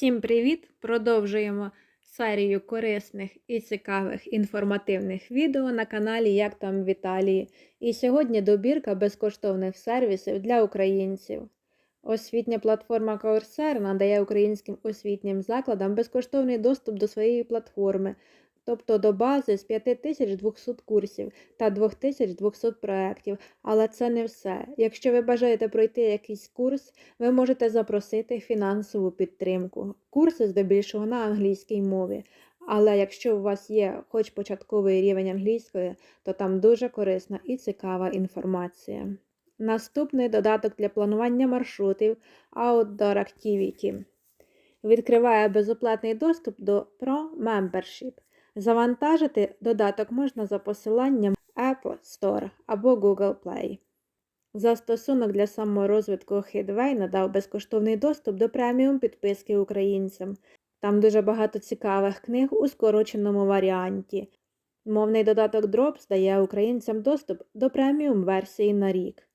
Всім привіт! Продовжуємо серію корисних і цікавих інформативних відео на каналі Як там в Італії. І сьогодні добірка безкоштовних сервісів для українців. Освітня платформа Coursera надає українським освітнім закладам безкоштовний доступ до своєї платформи, тобто до бази з 5200 курсів та 2200 проєктів. Але це не все. Якщо ви бажаєте пройти якийсь курс, ви можете запросити фінансову підтримку. Курси здебільшого на англійській мові. Але якщо у вас є хоч початковий рівень англійської, то там дуже корисна і цікава інформація. Наступний додаток для планування маршрутів Outdoor Activity відкриває безоплатний доступ до Pro Membership. Завантажити додаток можна за посиланням Apple Store або Google Play. Застосунок для саморозвитку Hidway надав безкоштовний доступ до преміум підписки українцям. Там дуже багато цікавих книг у скороченому варіанті. Мовний додаток Drops дає українцям доступ до преміум версії на рік.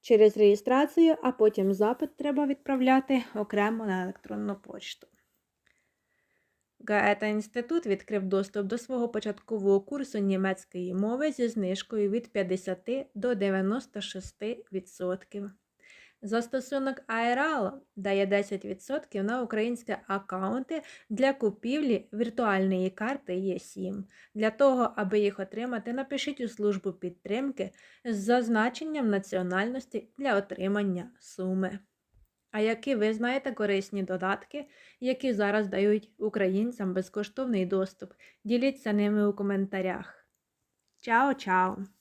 Через реєстрацію, а потім запит треба відправляти окремо на електронну почту. Гаета інститут відкрив доступ до свого початкового курсу німецької мови зі знижкою від 50 до 96%. Застосунок Aeral дає 10% на українські аккаунти для купівлі віртуальної карти Є7. Для того, аби їх отримати, напишіть у службу підтримки з зазначенням національності для отримання суми. А які ви знаєте корисні додатки, які зараз дають українцям безкоштовний доступ? Діліться ними у коментарях. Чао-чао!